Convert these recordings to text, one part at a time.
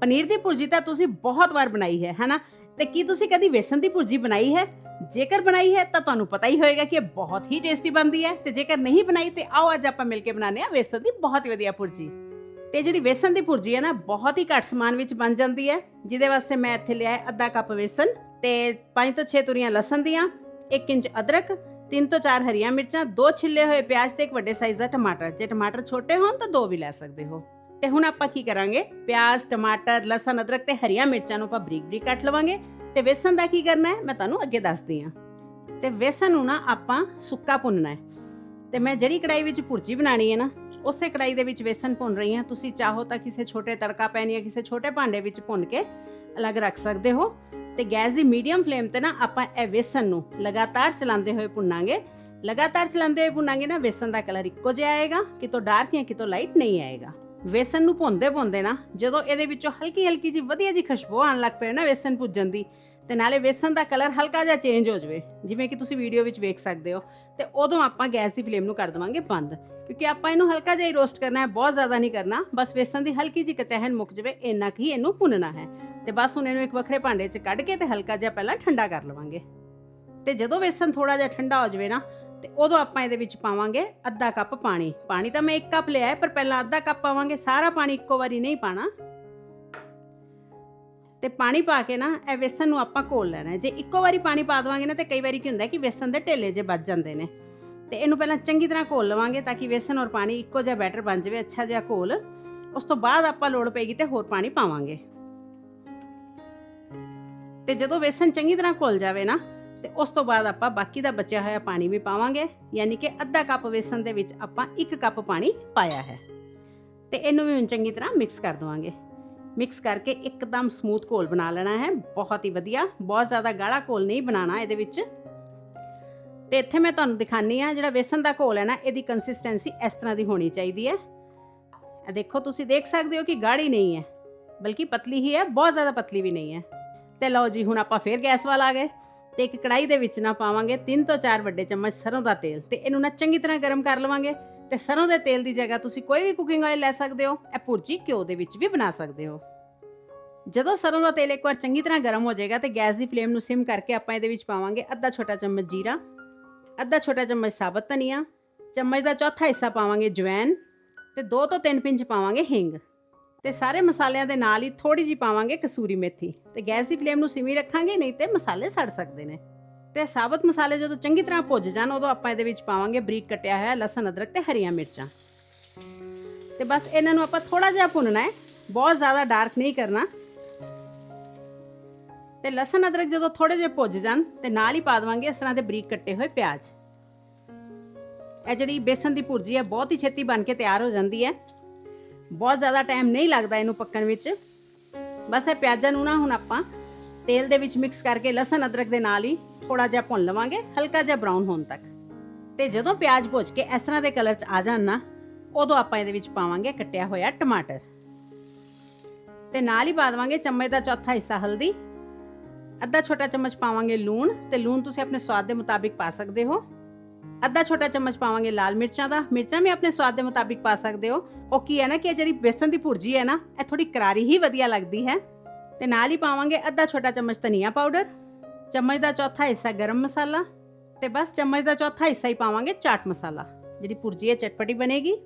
ਪਨੀਰ ਦੀ ਭੁਰਜੀ ਤਾਂ ਤੁਸੀਂ ਬਹੁਤ ਵਾਰ ਬਣਾਈ ਹੈ ਹਨਾ ਤੇ ਕੀ ਤੁਸੀਂ ਕਦੀ ਵੇਸਣ ਦੀ ਭੁਰਜੀ ਬਣਾਈ ਹੈ? ਜੇਕਰ ਬਣਾਈ ਹੈ, ਤਾਂ ਤੁਹਾਨੂੰ ਪਤਾ ਹੀ ਹੋਏਗਾ ਕਿ ਇਹ ਬਹੁਤ ਹੀ ਟੇਸਟੀ ਬਣਦੀ ਹੈ। ਤੇ ਜੇਕਰ ਨਹੀਂ ਬਣਾਈ, ਤੇ ਆਓ ਅੱਜ ਆਪਾਂ ਮਿਲ ਕੇ ਬਣਾਉਂਦੇ ਹਾਂ ਵੇਸਣ ਦੀ ਬਹੁਤ ਹੀ ਵਧੀਆ ਭੁਰਜੀ। ਤੇ ਜਿਹੜੀ ਵੇਸਣ ਦੀ ਭੁਰਜੀ ਹੈ ਨਾ, ਬਹੁਤ ਹੀ ਘੱਟ ਸਮਾਨ ਵਿੱਚ ਬਣ ਜਾਂਦੀ ਹੈ। ਜਿਹਦੇ ਵਾਸਤੇ ਮੈਂ ਇੱਥੇ ਲਿਆ ਹੈ ਅੱਧਾ ਕੱਪ ਵੇਸਣ ਤੇ 5 ਤੋਂ 6 ਤੁਰੀਆਂ ਲਸਣ ਦੀਆਂ 1 ਇੰਚ ਅਦਰਕ 3 ਤੋਂ 4 ਹਰੀਆਂ ਮਿਰਚਾਂ, ਦੋ ਛਿੱਲੇ ਹੋਏ ਪਿਆਜ਼ ਤੇ ਇੱਕ ਵੱਡੇ ਸਾਈਜ਼ ਦਾ ਟਮਾਟਰ। ਜੇ ਟਮਾਟਰ ਛੋਟੇ ਹੋਣ, ਤਾਂ ਦੋ ਵੀ ਲੈ ਸਕਦੇ ਹੋ। ਤੇ ਹੁਣ ਆਪਾਂ ਕੀ ਕਰਾਂਗੇ? ਪਿਆਜ਼, ਟਮਾਟਰ, ਲਸਣ, ਅਦਰਕ ਤੇ ਹਰੀਆਂ ਮਿਰਚਾਂ ਨੂੰ ਆਪਾਂ ਬਰੀਕ ਬਰੀਕ ਕੱਟ ਲਵਾਂਗੇ। ਤੇ ਵੇਸਣ ਦਾ ਕੀ ਕਰਨਾ ਹੈ? ਮੈਂ ਤੁਹਾਨੂੰ ਅੱਗੇ ਦੱਸਦੀ ਹਾਂ। ਤੇ ਵੇਸਣ ਨੂੰ ਨਾ ਆਪਾਂ ਸੁੱਕਾ ਭੁੰਨਣਾ ਹੈ। ਤੇ ਮੈਂ ਜਿਹੜੀ ਕੜਾਈ ਵਿੱਚ ਭੁਰਜੀ ਬਣਾਣੀ ਹੈ ਨਾ, ਉਸੇ ਕੜਾਈ ਦੇ ਵਿੱਚ ਵੇਸਣ ਭੁੰਨ ਰਹੀ ਹਾਂ। ਤੁਸੀਂ ਚਾਹੋ ਤਾਂ ਕਿਸੇ ਛੋਟੇ ਤੜਕਾ ਪੈਨ ਜਾਂ ਕਿਸੇ ਛੋਟੇ ਭਾਂਡੇ ਵਿੱਚ ਭੁੰਨ ਕੇ ਅਲੱਗ ਰੱਖ ਸਕਦੇ ਹੋ। ਤੇ ਗੈਸ ਦੀ ਮੀਡੀਅਮ ਫਲੇਮ ਤੇ ਨਾ ਆਪਾਂ ਇਹ ਵੇਸਣ ਨੂੰ ਲਗਾਤਾਰ ਚਲਾਉਂਦੇ ਹੋਏ ਭੁੰਨਾਂਗੇ। ਲਗਾਤਾਰ ਚਲਾਉਂਦੇ ਹੋਏ ਭੁੰਨਾਂਗੇ ਨਾ, ਵੇਸਣ ਦਾ ਕਲਰ ਇੱਕੋ ਜਿਹਾ ਆਏਗਾ। ਕਿਤੋਂ ਡਾਰਕ ਜਾਂ ਕਿਤੋਂ ਲਾਈਟ ਨਹੀਂ ਆਏਗਾ। ਵੇਸਣ ਨੂੰ ਭੁੰਨਦੇ ਭੁੰਨਦੇ ਨਾ, ਜਦੋਂ ਇਹਦੇ ਵਿੱਚੋਂ ਹਲਕੀ ਹਲਕੀ ਜੀ ਵਧੀਆ ਜੀ ਖੁਸ਼ਬੂ ਆਉਣ ਲੱਗ ਪਏ ਨਾ ਵੇਸਨ ਭੁੱਜਣ ਦੀ, ਤੇ ਨਾਲੇ ਵੇਸਣ ਦਾ ਕਲਰ ਹਲਕਾ ਜਿਹਾ ਚੇਂਜ ਹੋ ਜਾਵੇ, ਜਿਵੇਂ ਕਿ ਤੁਸੀਂ ਵੀਡੀਓ ਵਿੱਚ ਵੇਖ ਸਕਦੇ ਹੋ, ਤੇ ਉਦੋਂ ਆਪਾਂ ਗੈਸ ਦੀ ਫਲੇਮ ਨੂੰ ਕਰ ਦੇਵਾਂਗੇ ਬੰਦ, ਕਿਉਂਕਿ ਆਪਾਂ ਇਹਨੂੰ ਹਲਕਾ ਜਿਹਾ ਹੀ ਰੋਸਟ ਕਰਨਾ ਹੈ, ਬਹੁਤ ਜ਼ਿਆਦਾ ਨਹੀਂ ਕਰਨਾ, ਬਸ ਵੇਸਣ ਦੀ ਹਲਕੀ ਜੀ ਕਚਹਿਨ ਮੁੱਕ ਜਾਵੇ, ਇੰਨਾ ਕੁ ਹੀ ਇਹਨੂੰ ਭੁੰਨਣਾ ਹੈ, ਤੇ ਬਸ ਹੁਣ ਇਹਨੂੰ ਇੱਕ ਵੱਖਰੇ ਭਾਂਡੇ 'ਚ ਕੱਢ ਕੇ ਤੇ ਹਲਕਾ ਜਿਹਾ ਪਹਿਲਾਂ ਠੰਡਾ ਕਰ ਲਵਾਂਗੇ। ਤੇ ਜਦੋਂ ਵੇਸਣ ਥੋੜਾ ਜਿਹਾ ਠੰਡਾ ਹੋ ਜਾਵੇ ਨਾ ਤੇ ਉਦੋਂ ਆਪਾਂ ਇਹਦੇ ਵਿੱਚ ਪਾਵਾਂਗੇ ਅੱਧਾ ਕੱਪ ਪਾਣੀ। ਪਾਣੀ ਤਾਂ ਮੈਂ 1 ਕੱਪ ਲਿਆ ਹੈ, ਪਰ ਪਹਿਲਾਂ ਅੱਧਾ ਕੱਪ ਪਾਵਾਂਗੇ। ਸਾਰਾ ਪਾਣੀ ਇੱਕੋ ਵਾਰੀ ਨਹੀਂ ਪਾਣਾ। ਤੇ ਪਾਣੀ ਪਾ ਕੇ ਨਾ, ਇਹ ਵੇਸਣ ਨੂੰ ਆਪਾਂ ਘੋਲ ਲੈਣਾ ਜੇ ਇੱਕੋ ਵਾਰੀ ਪਾਣੀ ਪਾ ਦਵਾਂਗੇ ਨਾ, ਤੇ ਕਈ ਵਾਰੀ ਕੀ ਹੁੰਦਾ ਕਿ ਵੇਸਣ ਦੇ ਢੇਲੇ ਜੇ ਵੱਜ ਜਾਂਦੇ ਨੇ। ਤੇ ਇਹਨੂੰ ਪਹਿਲਾਂ ਚੰਗੀ ਤਰ੍ਹਾਂ ਘੋਲ ਲਵਾਂਗੇ ਤਾਂ ਕਿ ਵੇਸਣ ਔਰ ਪਾਣੀ ਇੱਕੋ ਜਿਹਾ ਬੈਟਰ ਬਣ ਜਾਵੇ, ਅੱਛਾ ਜਿਹਾ ਘੋਲ। ਉਸ ਤੋਂ ਬਾਅਦ ਆਪਾਂ ਲੋੜ ਪਏਗੀ ਤੇ ਹੋਰ ਪਾਣੀ ਪਾਵਾਂਗੇ। ਤੇ ਜਦੋਂ ਵੇਸਣ ਚੰਗੀ ਤਰ੍ਹਾਂ ਘੁਲ ਜਾਵੇ ਨਾ ਤੇ ਉਸ ਤੋਂ ਬਾਅਦ ਆਪਾਂ ਬਾਕੀ ਦਾ ਬਚਿਆ ਹੋਇਆ ਪਾਣੀ ਵੀ ਪਾਵਾਂਗੇ, ਯਾਨੀ ਕਿ ਅੱਧਾ ਕੱਪ ਵੇਸਣ ਦੇ ਵਿੱਚ ਆਪਾਂ 1 ਕੱਪ ਪਾਣੀ ਪਾਇਆ ਹੈ। ਤੇ ਇਹਨੂੰ ਵੀ ਹੁਣ ਚੰਗੀ ਤਰ੍ਹਾਂ ਮਿਕਸ ਕਰ ਦਵਾਂਗੇ। ਮਿਕਸ ਕਰਕੇ ਇੱਕਦਮ ਸਮੂਥ ਘੋਲ ਬਣਾ ਲੈਣਾ ਹੈ। ਬਹੁਤ ਹੀ ਵਧੀਆ, ਬਹੁਤ ਜ਼ਿਆਦਾ ਗਾੜਾ ਘੋਲ ਨਹੀਂ ਬਣਾਉਣਾ ਇਹਦੇ ਵਿੱਚ। ਤੇ ਇੱਥੇ ਮੈਂ ਤੁਹਾਨੂੰ ਦਿਖਾਨੀ ਆ ਜਿਹੜਾ ਵੇਸਣ ਦਾ ਘੋਲ ਹੈ ਨਾ, ਇਹਦੀ ਕੰਸਿਸਟੈਂਸੀ ਇਸ ਤਰ੍ਹਾਂ ਦੀ ਹੋਣੀ ਚਾਹੀਦੀ ਹੈ। ਇਹ ਦੇਖੋ, ਤੁਸੀਂ ਦੇਖ ਸਕਦੇ ਹੋ ਕਿ ਗਾੜੀ ਨਹੀਂ ਹੈ, ਬਲਕਿ ਪਤਲੀ ਹੀ ਹੈ, ਬਹੁਤ ਜ਼ਿਆਦਾ ਪਤਲੀ ਵੀ ਨਹੀਂ ਹੈ। ਤੇ ਲਓ ਜੀ, ਹੁਣ ਆਪਾਂ ਫੇਰ ਗੈਸ ਵੱਲ ਆ ਗਏ। ਤੇ ਇੱਕ ਕੜਾਈ ਦੇ ਵਿੱਚ ਨਾ ਪਾਵਾਂਗੇ 3 ਤੋਂ 4 ਵੱਡੇ ਚਮਚ ਸਰੋਂ ਦਾ ਤੇਲ ਤੇ ਇਹਨੂੰ ਨਾ ਚੰਗੀ ਤਰ੍ਹਾਂ ਗਰਮ ਕਰ ਲਵਾਂਗੇ ਤੇ ਸਰੋਂ ਦੇ ਤੇਲ ਦੀ ਜਗ੍ਹਾ ਤੁਸੀਂ ਕੋਈ ਵੀ ਕੁਕਿੰਗ ਆਇਲ ਲੈ ਸਕਦੇ ਹੋ, ਇਹ ਭੁਰਜੀ ਘਿਓ ਦੇ ਵਿੱਚ ਵੀ ਬਣਾ ਸਕਦੇ ਹੋ। ਜਦੋਂ ਸਰੋਂ ਦਾ ਤੇਲ ਇੱਕ ਵਾਰ ਚੰਗੀ ਤਰ੍ਹਾਂ ਗਰਮ ਹੋ ਜਾਏਗਾ ਤੇ ਗੈਸ ਦੀ ਫਲੇਮ ਨੂੰ ਸਿਮ ਕਰਕੇ ਆਪਾਂ ਇਹਦੇ ਵਿੱਚ ਪਾਵਾਂਗੇ ਅੱਧਾ ਛੋਟਾ ਚਮਚ ਜੀਰਾ, ਅੱਧਾ ਛੋਟਾ ਚਮਚ ਸਾਬਤ ਧਨੀਆ, ਚਮਚ ਦਾ ਚੌਥਾ ਹਿੱਸਾ ਪਾਵਾਂਗੇ ਜਵੈਨ ਤੇ 2 ਤੋਂ 3 ਪਿੰਚ ਪਾਵਾਂਗੇ ਹਿੰਗ। ਤੇ ਸਾਰੇ ਮਸਾਲਿਆਂ ਦੇ ਨਾਲ ਹੀ ਥੋੜੀ ਜੀ ਪਾਵਾਂਗੇ ਕਸੂਰੀ ਮੇਥੀ ਤੇ ਗੈਸ ਦੀ ਫਲੇਮ ਨੂੰ ਸਿਮੀ ਰੱਖਾਂਗੇ, ਨਹੀਂ ਤੇ ਮਸਾਲੇ ਸੜ ਸਕਦੇ ਨੇ। ਤੇ ਸਾਬਤ ਮਸਾਲੇ ਜਦੋਂ ਚੰਗੀ ਤਰ੍ਹਾਂ ਭੁੱਜ ਜਾਣ, ਉਦੋਂ ਆਪਾਂ ਇਹਦੇ ਵਿੱਚ ਪਾਵਾਂਗੇ ਬਰੀਕ ਕੱਟਿਆ ਹੋਇਆ ਲਸਣ, ਅਦਰਕ ਤੇ ਹਰੀਆਂ ਮਿਰਚਾਂ। ਤੇ ਬਸ ਇਹਨਾਂ ਨੂੰ ਆਪਾਂ ਥੋੜਾ ਜਿਹਾ ਭੁੰਨਣਾ ਹੈ, ਬਹੁਤ ਜ਼ਿਆਦਾ ਡਾਰਕ ਨਹੀਂ ਕਰਨਾ। ਤੇ ਲਸਣ, ਅਦਰਕ ਜਦੋਂ ਥੋੜੇ ਜਿਹਾ ਭੁੱਜ ਜਾਣ, ਤੇ ਨਾਲ ਹੀ ਪਾ ਦਵਾਂਗੇ ਇਸ ਤਰ੍ਹਾਂ ਦੇ ਬਰੀਕ ਕੱਟੇ ਹੋਏ ਪਿਆਜ਼। ਇਹ ਜਿਹੜੀ ਬੇਸਨ ਦੀ ਭੁਰਜੀ ਹੈ, ਬਹੁਤ ਹੀ ਛੇਤੀ ਬਣ ਕੇ ਤਿਆਰ ਹੋ ਜਾਂਦੀ ਹੈ। ਬਹੁਤ ਜ਼ਿਆਦਾ ਟਾਈਮ ਨਹੀਂ ਲੱਗਦਾ ਇਹਨੂੰ ਪੱਕਣ ਵਿੱਚ। ਬਸ ਇਹ ਪਿਆਜ਼ਾਂ ਨੂੰ ਨਾ ਹੁਣ ਆਪਾਂ ਤੇਲ ਦੇ ਵਿੱਚ ਮਿਕਸ ਕਰਕੇ ਲਸਣ, ਅਦਰਕ ਦੇ ਨਾਲ ਹੀ ਥੋੜਾ ਜਿਹਾ ਭੁੰਨ ਲਵਾਂਗੇ, ਹਲਕਾ ਜਿਹਾ ਬਰਾਊਨ ਹੋਣ ਤੱਕ। ਤੇ ਜਦੋਂ ਪਿਆਜ਼ ਭੁੱਜ ਕੇ ਇਸ ਤਰ੍ਹਾਂ ਦੇ ਕਲਰ 'ਚ ਆ ਜਾਣ ਨਾ, ਉਦੋਂ ਆਪਾਂ ਇਹਦੇ ਵਿੱਚ ਪਾਵਾਂਗੇ ਕੱਟਿਆ ਹੋਇਆ ਟਮਾਟਰ। ਤੇ ਨਾਲ ਹੀ ਪਾ ਦੇਵਾਂਗੇ ਚਮਚ ਦਾ ਚੌਥਾ ਹਿੱਸਾ ਹਲਦੀ। ਅੱਧਾ ਛੋਟਾ ਚਮਚ ਪਾਵਾਂਗੇ ਲੂਣ। ਤੇ ਲੂਣ ਤੁਸੀਂ ਆਪਣੇ ਸਵਾਦ ਦੇ ਮੁਤਾਬਿਕ ਪਾ ਸਕਦੇ ਹੋ। ਅੱਧਾ ਛੋਟਾ ਚਮਚ ਪਾਵਾਂਗੇ ਲਾਲ ਮਿਰਚਾਂ ਦਾ। ਮਿਰਚਾਂ ਵੀ ਆਪਣੇ ਸਵਾਦ ਦੇ ਮੁਤਾਬਿਕ ਪਾ ਸਕਦੇ ਹੋ। ਉਹ ਕੀ ਹੈ ਨਾ ਕਿ ਜਿਹੜੀ ਬੇਸਨ ਦੀ ਭੁਰਜੀ ਹੈ ਨਾ, ਇਹ ਥੋੜੀ ਕਰਾਰੀ ਹੀ ਵਧੀਆ ਲੱਗਦੀ ਹੈ। ਤੇ ਨਾਲ ਹੀ ਪਾਵਾਂਗੇ ਅੱਧਾ ਛੋਟਾ ਚਮਚ ਧਨੀਆ ਪਾਊਡਰ। ਚਮਚ ਦਾ ਚੌਥਾ ਹਿੱਸਾ ਗਰਮ ਮਸਾਲਾ ਤੇ ਬਸ ਚਮਚ ਦਾ ਚੌਥਾ ਹਿੱਸਾ ਹੀ ਪਾਵਾਂਗੇ ਚਾਟ ਮਸਾਲਾ। ਜਿਹੜੀ ਭੁਰਜੀ ਹੈ, ਚਟਪਟੀ ਬਣੇਗੀ।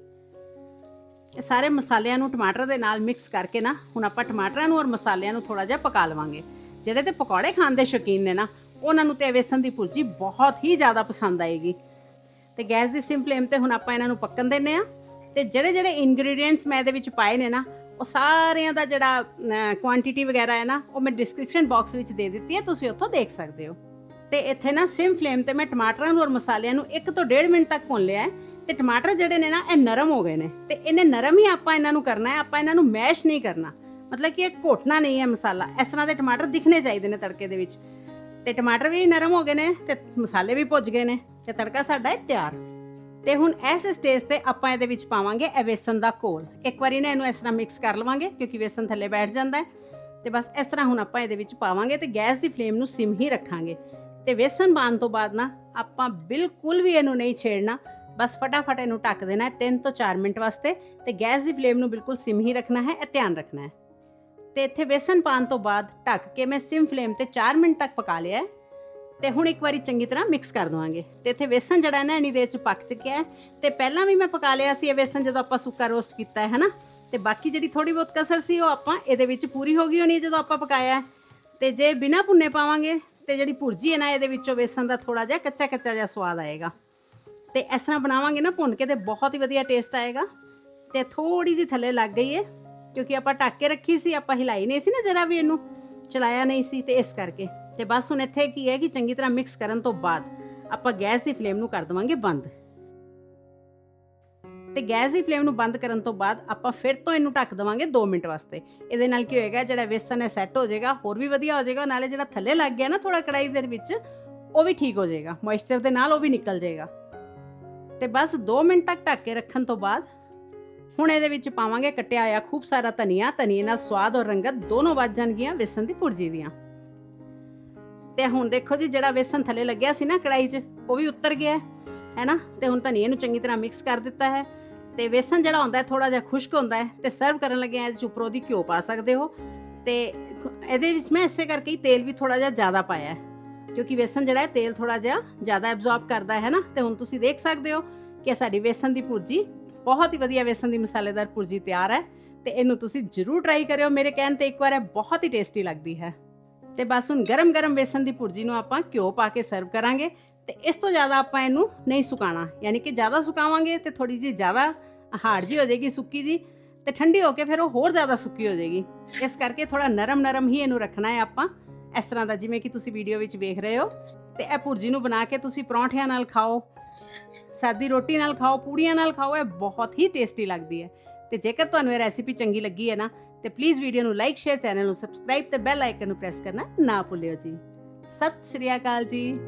ਇਹ ਸਾਰੇ ਮਸਾਲਿਆਂ ਨੂੰ ਟਮਾਟਰ ਦੇ ਨਾਲ ਮਿਕਸ ਕਰਕੇ ਨਾ, ਹੁਣ ਆਪਾਂ ਟਮਾਟਰਾਂ ਨੂੰ ਔਰ ਮਸਾਲਿਆਂ ਨੂੰ ਥੋੜਾ ਜਿਹਾ ਪਕਾ ਲਵਾਂਗੇ। ਜਿਹੜੇ ਤੇ ਪਕੌੜੇ ਖਾਣ ਦੇ ਸ਼ੌਕੀਨ ਨੇ ਨਾ ਉਹਨਾਂ ਨੂੰ ਤੇ ਇਹ ਵੇਸਣ ਦੀ ਭੁਰਜੀ ਬਹੁਤ ਹੀ ਜ਼ਿਆਦਾ ਪਸੰਦ ਆਏਗੀ। ਤੇ ਗੈਸ ਦੀ ਸਿਮ ਫਲੇਮ ਤੇ ਹੁਣ ਆਪਾਂ ਇਹਨਾਂ ਨੂੰ ਪੱਕਣ ਦਿੰਨੇ ਆ ਤੇ ਜਿਹੜੇ ਜਿਹੜੇ ਇਨਗਰੀਡੀਅੰਟਸ ਮੈਂ ਇਹਦੇ ਵਿੱਚ ਪਾਏ ਨੇ ਨਾ, ਉਹ ਸਾਰਿਆਂ ਦਾ ਜਿਹੜਾ ਕੁਆਂਟੀਟੀ ਵਗੈਰਾ ਹੈ ਨਾ, ਉਹ ਮੈਂ ਡਿਸਕ੍ਰਿਪਸ਼ਨ ਬਾਕਸ ਵਿੱਚ ਦੇ ਦਿੱਤੀ ਹੈ, ਤੁਸੀਂ ਉੱਥੋਂ ਦੇਖ ਸਕਦੇ ਹੋ। ਤੇ ਇੱਥੇ ਨਾ ਸਿਮ ਫਲੇਮ ਤੇ ਮੈਂ ਟਮਾਟਰਾਂ ਨੂੰ ਔਰ ਮਸਾਲਿਆਂ ਨੂੰ 1 ਤੋਂ 1.5 ਮਿੰਟ ਤੱਕ ਭੁੰਨ ਲਿਆ ਹੈ। ਤੇ ਟਮਾਟਰ ਜਿਹੜੇ ਨੇ ਨਾ, ਇਹ ਨਰਮ ਹੋ ਗਏ ਨੇ। ਤੇ ਇਹਨੇ ਨਰਮ ਹੀ ਆਪਾਂ ਇਹਨਾਂ ਨੂੰ ਕਰਨਾ ਹੈ, ਆਪਾਂ ਇਹਨਾਂ ਨੂੰ ਮੈਸ਼ ਨਹੀਂ ਕਰਨਾ। ਮਤਲਬ ਕਿ ਇਹ ਘੋਟਣਾ ਨਹੀਂ ਹੈ ਮਸਾਲਾ। ਇਸ ਤਰ੍ਹਾਂ ਦੇ ਟਮਾਟਰ ਦਿਖਣੇ ਚਾਹੀਦੇ ਨੇ ਤੜਕੇ ਦੇ ਵਿੱਚ। ਤੇ ਟਮਾਟਰ ਵੀ ਨਰਮ ਹੋ ਗਏ ਨੇ ਤੇ ਮਸਾਲੇ ਵੀ ਭੁੱਜ ਗਏ ਨੇ ਤੇ ਤੜਕਾ ਸਾਡਾ ਹੈ ਤਿਆਰ। ਤੇ ਹੁਣ ਇਸ ਸਟੇਜ ਤੇ ਆਪਾਂ ਇਹਦੇ ਵਿੱਚ ਪਾਵਾਂਗੇ ਇਹ ਵੇਸਣ ਦਾ ਘੋਲ। ਇੱਕ ਵਾਰੀ ਨਾ ਇਹਨੂੰ ਇਸ ਤਰ੍ਹਾਂ ਮਿਕਸ ਕਰ ਲਵਾਂਗੇ ਕਿਉਂਕਿ ਵੇਸਣ ਥੱਲੇ ਬੈਠ ਜਾਂਦਾ ਹੈ। ਤੇ ਬਸ ਇਸ ਤਰ੍ਹਾਂ ਹੁਣ ਆਪਾਂ ਇਹਦੇ ਵਿੱਚ ਪਾਵਾਂਗੇ ਤੇ ਗੈਸ ਦੀ ਫਲੇਮ ਨੂੰ ਸਿਮ ਹੀ ਰੱਖਾਂਗੇ। ਤੇ ਵੇਸਣ ਪਾਉਣ ਤੋਂ ਬਾਅਦ ਨਾ ਆਪਾਂ ਬਿਲਕੁਲ ਵੀ ਇਹਨੂੰ ਨਹੀਂ ਛੇੜਨਾ। ਬਸ ਫਟਾਫਟ ਇਹਨੂੰ ਢੱਕ ਦੇਣਾ ਹੈ 3 ਤੋਂ 4 ਮਿੰਟ ਵਾਸਤੇ ਤੇ ਗੈਸ ਦੀ ਫਲੇਮ ਨੂੰ ਬਿਲਕੁਲ ਸਿਮ ਹੀ ਰੱਖਣਾ ਹੈ, ਇਹ ਧਿਆਨ ਰੱਖਣਾ ਹੈ। ਤੇ ਇੱਥੇ ਬੇਸਨ ਪਾਉਣ ਤੋਂ ਬਾਅਦ ਢੱਕ ਕੇ ਮੈਂ ਸਿਮ ਫਲੇਮ ਤੇ 4 ਮਿੰਟ ਤੱਕ ਪਕਾ ਲਿਆ ਹੈ। ਤੇ ਹੁਣ ਇੱਕ ਵਾਰੀ ਚੰਗੀ ਤਰ੍ਹਾਂ ਮਿਕਸ ਕਰ ਦਵਾਂਗੇ। ਤੇ ਇੱਥੇ ਵੇਸਣ ਜਿਹੜਾ ਹੈ ਨਾ, ਇਨੀ ਦੇਰ ਚ ਪੱਕ ਚੁੱਕਿਆ ਹੈ। ਤੇ ਪਹਿਲਾਂ ਵੀ ਮੈਂ ਪਕਾ ਲਿਆ ਸੀ ਇਹ ਬੇਸਨ ਜਦੋਂ ਆਪਾਂ ਸੁੱਕਾ ਰੋਸਟ ਕੀਤਾ ਹੈ, ਹਨਾ? ਤੇ ਬਾਕੀ ਜਿਹੜੀ ਥੋੜੀ ਬਹੁਤ ਕਸਰ ਸੀ, ਉਹ ਆਪਾਂ ਇਹਦੇ ਵਿੱਚ ਪੂਰੀ ਹੋ ਗਈ ਹੋਣੀ ਹੈ ਜਦੋਂ ਆਪਾਂ ਪਕਾਇਆ ਹੈ। ਤੇ ਜੇ ਬਿਨਾ ਭੁੰਨੇ ਪਾਵਾਂਗੇ, ਤੇ ਜਿਹੜੀ ਭੁਰਜੀ ਹੈ ਨਾ, ਇਹਦੇ ਵਿੱਚੋਂ ਵੇਸਣ ਦਾ ਥੋੜਾ ਜਿਹਾ ਕੱਚਾ ਕੱਚਾ ਜਿਹਾ ਸਵਾਦ ਆਏਗਾ। ਤੇ ਇਸ ਤਰ੍ਹਾਂ ਬਣਾਵਾਂਗੇ ਨਾ ਭੁੰਨ ਕੇ ਤੇ ਬਹੁਤ ਹੀ ਵਧੀਆ ਟੇਸਟ ਆਏਗਾ। ਤੇ ਥੋੜੀ ਜਿਹੀ ਥੱਲੇ ਲੱਗ ਗਈ ਹੈ ਕਿਉਂਕਿ ਆਪਾਂ ਢੱਕ ਕੇ ਰੱਖੀ ਸੀ, ਆਪਾਂ ਹਿਲਾਈ ਨਹੀਂ ਸੀ ਨਾ ਜਰਾ ਵੀ ਇਹਨੂੰ, ਚਲਾਇਆ ਨਹੀਂ ਸੀ ਤੇ ਇਸ ਕਰਕੇ। ਤੇ ਬਸ ਹੁਣ ਇੱਥੇ ਕੀ ਹੈ ਕਿ ਚੰਗੀ ਤਰ੍ਹਾਂ ਮਿਕਸ ਕਰਨ ਤੋਂ ਬਾਅਦ ਆਪਾਂ ਗੈਸ ਦੀ ਫਲੇਮ ਨੂੰ ਕਰ ਦਵਾਂਗੇ ਬੰਦ। ਤੇ ਗੈਸ ਦੀ ਫਲੇਮ ਨੂੰ ਬੰਦ ਕਰਨ ਤੋਂ ਬਾਅਦ ਆਪਾਂ ਫਿਰ ਤੋਂ ਇਹਨੂੰ ਢੱਕ ਦਵਾਂਗੇ 2 ਮਿੰਟ ਵਾਸਤੇ। ਇਹਦੇ ਨਾਲ ਕੀ ਹੋਏਗਾ, ਜਿਹੜਾ ਵੇਸਣ ਹੈ ਸੈੱਟ ਹੋ ਜਾਏਗਾ, ਹੋਰ ਵੀ ਵਧੀਆ ਹੋ ਜਾਏਗਾ, ਨਾਲੇ ਜਿਹੜਾ ਥੱਲੇ ਲੱਗ ਗਿਆ ਨਾ ਥੋੜਾ ਕੜਾਈ ਦੇ ਵਿੱਚ, ਉਹ ਵੀ ਠੀਕ ਹੋ ਜਾਏਗਾ। ਮੋਇਸਚਰ ਦੇ ਨਾਲ ਉਹ ਵੀ ਨਿਕਲ ਜਾਏਗਾ। ਤੇ ਬਸ 2 ਮਿੰਟ ਤੱਕ ਢੱਕ ਕੇ ਰੱਖਣ ਤੋਂ ਬਾਅਦ ਹੁਣ ਇਹਦੇ ਵਿੱਚ ਪਾਵਾਂਗੇ ਕੱਟਿਆ ਹੋਇਆ ਖੂਬ ਸਾਰਾ ਧਨੀਆ, ਧਨੀਏ ਨਾਲ ਸਵਾਦ ਔਰ ਰੰਗਤ ਦੋਨੋਂ ਵੱਜ ਜਾਣਗੀਆਂ ਵੇਸਣ ਦੀ ਭੁਰਜੀ ਦੀਆਂ। ਤੇ ਹੁਣ ਦੇਖੋ ਜੀ, ਜਿਹੜਾ ਵੇਸਣ ਥੱਲੇ ਲੱਗਿਆ ਸੀ ਨਾ ਕੜਾਈ 'ਚ, ਉਹ ਵੀ ਉਤਰ ਗਿਆ ਹੈ ਹੈਨਾ? ਤੇ ਹੁਣ ਧਨੀਏ ਨੂੰ ਚੰਗੀ ਤਰ੍ਹਾਂ ਮਿਕਸ ਕਰ ਦਿੱਤਾ ਹੈ। ਤੇ ਵੇਸਣ ਜਿਹੜਾ ਹੁੰਦਾ ਹੈ ਥੋੜਾ ਜਿਹਾ ਖੁਸ਼ਕ ਹੁੰਦਾ ਹੈ ਤੇ ਸਰਵ ਕਰਨ ਲੱਗੇ ਇਹਦੇ 'ਚ ਉੱਪਰੋਂ ਦੀ ਘਿਓ ਪਾ ਸਕਦੇ ਹੋ। ਤੇ ਇਹਦੇ ਵਿੱਚ ਮੈਂ ਇਸੇ ਕਰਕੇ ਹੀ ਤੇਲ ਵੀ ਥੋੜਾ ਜਿਹਾ ਜ਼ਿਆਦਾ ਪਾਇਆ ਹੈ, ਕਿਉਂਕਿ ਵੇਸਣ ਜਿਹੜਾ ਹੈ, ਤੇਲ ਥੋੜਾ ਜਿਹਾ ਜ਼ਿਆਦਾ ਐਬਜ਼ੌਰਬ ਕਰਦਾ ਹੈ ਨਾ ਤੇ ਹੁਣ ਤੁਸੀਂ ਦੇਖ ਸਕਦੇ ਹੋ ਕਿ ਸਾਡੀ ਵੇਸਣ ਦੀ ਭੁਰਜੀ ਬਹੁਤ ਹੀ ਵਧੀਆ ਵੇਸਣ ਦੀ ਮਸਾਲੇਦਾਰ ਭੁਰਜੀ ਤਿਆਰ ਹੈ ਤੇ ਇਹਨੂੰ ਤੁਸੀਂ ਜ਼ਰੂਰ ਟਰਾਈ ਕਰਿਓ। ਮੇਰੇ ਕਹਿਣ ਤੇ ਇੱਕ ਵਾਰ ਇਹ ਬਹੁਤ ਹੀ ਟੇਸਟੀ ਲੱਗਦੀ ਹੈ। ਤੇ ਬਸ ਹੁਣ ਗਰਮ-ਗਰਮ ਵੇਸਣ ਦੀ ਭੁਰਜੀ ਨੂੰ ਆਪਾਂ ਘਿਓ ਪਾ ਕੇ ਸਰਵ ਕਰਾਂਗੇ ਤੇ ਇਸ ਤੋਂ ਜ਼ਿਆਦਾ ਆਪਾਂ ਇਹਨੂੰ ਨਹੀਂ ਸੁਕਾਣਾ। ਯਾਨੀ ਕਿ ਜ਼ਿਆਦਾ ਸੁਕਾਵਾਂਗੇ ਤੇ ਥੋੜੀ ਜਿਹੀ ਜ਼ਿਆਦਾ ਹਾਰਡ ਜੀ ਹੋ ਜਾਏਗੀ, ਸੁੱਕੀ ਜੀ ਤੇ ਠੰਡੀ ਹੋ ਕੇ ਫਿਰ ਉਹ ਹੋਰ ਜ਼ਿਆਦਾ ਸੁੱਕੀ ਹੋ ਜਾਏਗੀ। ਇਸ ਕਰਕੇ ਥੋੜਾ ਨਰਮ-ਨਰਮ ਹੀ ਇਹਨੂੰ ਰੱਖਣਾ ਹੈ ਆਪਾਂ। ਇਸ ਤਰ੍ਹਾਂ ਦਾ ਜਿਵੇਂ ਕਿ ਤੁਸੀਂ ਵੀਡੀਓ ਵਿੱਚ ਵੇਖ ਰਹੇ ਹੋ। ਤੇ ਇਹ ਭੁਰਜੀ ਨੂੰ ਬਣਾ ਕੇ ਤੁਸੀਂ ਪਰੌਂਠਿਆਂ ਨਾਲ ਖਾਓ, ਸਾਦੀ ਰੋਟੀ ਨਾਲ ਖਾਓ, ਪੂੜੀਆਂ ਨਾਲ ਖਾਓ, ਇਹ ਬਹੁਤ ਹੀ ਟੇਸਟੀ ਲੱਗਦੀ ਹੈ। ਤੇ ਜੇਕਰ ਤੁਹਾਨੂੰ ਇਹ ਰੈਸਿਪੀ ਚੰਗੀ ਲੱਗੀ ਹੈ ਨਾ, ਤੇ ਪਲੀਜ਼ ਵੀਡੀਓ ਨੂੰ ਲਾਈਕ ਸ਼ੇਅਰ ਚੈਨਲ ਨੂੰ ਸਬਸਕ੍ਰਾਈਬ ਤੇ ਬੈਲ ਆਈਕਨ ਨੂੰ ਪ੍ਰੈਸ ਕਰਨਾ ਨਾ ਭੁੱਲਿਓ ਜੀ। ਸਤਿ ਸ਼੍ਰੀ ਅਕਾਲ ਜੀ।